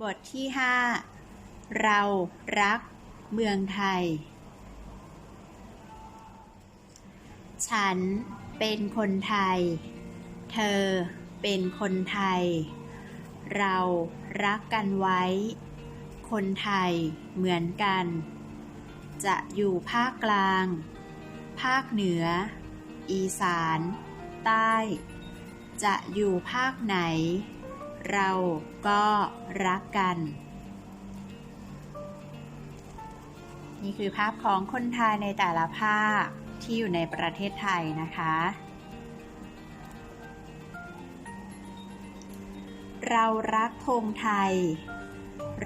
บทที่ 5 เรารักเมืองไทย ฉันเป็นคนไทย เธอเป็นคนไทย เรารักกันไว้ คนไทยเหมือนกัน จะอยู่ภาคกลาง ภาคเหนือ อีสาน ใต้ จะอยู่ภาคไหน เราก็รักกัน นี่คือภาพของคนไทยในแต่ละภาคที่อยู่ในประเทศไทยนะคะ เรารักธงไทย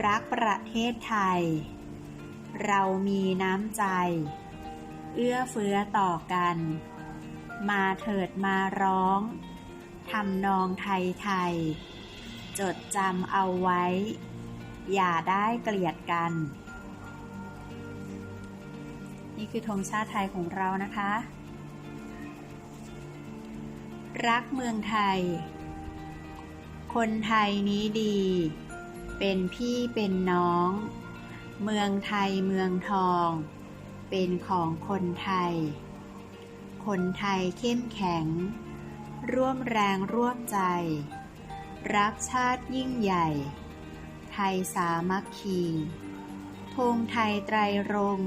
รักประเทศไทย เรามีน้ำใจ เอื้อเฟื้อต่อกัน มาเถิดมาร้องทำนองไทยไทย จดจำเอาไว้ อย่าได้เกลียดกัน นี่คือธงชาติไทยของเรานะคะ รักเมืองไทย คนไทยนี้ดี เป็นพี่เป็นน้อง เมืองไทยเมืองทอง เป็นของคนไทย คนไทยเข้มแข็ง ร่วมแรงร่วมใจ รักชาติยิ่งใหญ่ ไทยสามัคคีธงไทยไตรรง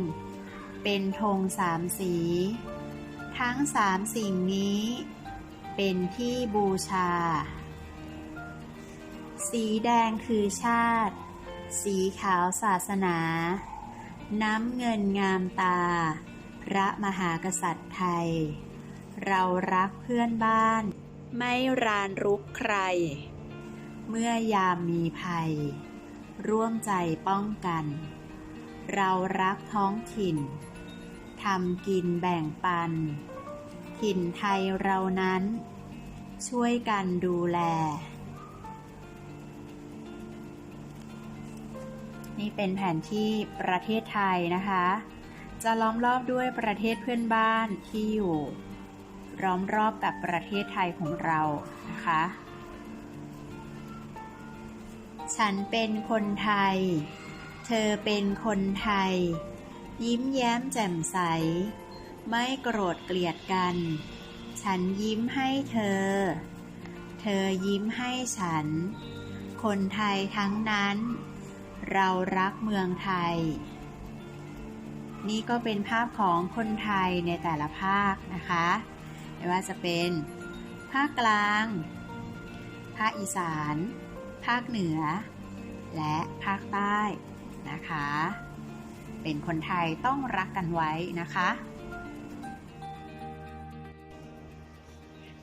เป็นธงสามสี ทั้งสามสิ่งนี้ เป็นที่บูชา สีแดงคือชาติ สีขาวศาสนา น้ำเงินงามตา พระมหากษัตริย์ไทย เรารักเพื่อนบ้าน ไม่รานรุกใคร เมื่อยามมีภัย ร่วมใจป้องกัน เรารักท้องถิ่นทำกินแบ่งปัน ถิ่นไทยเรานั้น ช่วยกันดูแล นี่เป็นแผนที่ประเทศไทยนะคะ จะล้อมรอบด้วยประเทศเพื่อนบ้านที่อยู่ล้อมรอบกับประเทศไทยของเรานะคะ ฉันเป็นคนไทย เธอเป็นคนไทย ยิ้มแย้มแจ่มใส ไม่โกรธเกลียดกัน ฉันยิ้มให้เธอ เธอยิ้มให้ฉัน คนไทยทั้งนั้น เรารักเมืองไทย นี่ก็เป็นภาพของคนไทยในแต่ละภาคนะคะ ไม่ว่าจะเป็นภาคกลาง ภาคอีสาน ภาคเหนือ และภาคใต้นะคะ เป็นคนไทยต้องรักกันไว้นะคะ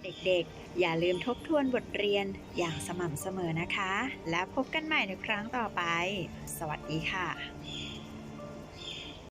เด็กๆ อย่าลืมทบทวนบทเรียนอย่างสม่ำเสมอนะคะ แล้วพบกันใหม่ในครั้งต่อไป สวัสดีค่ะ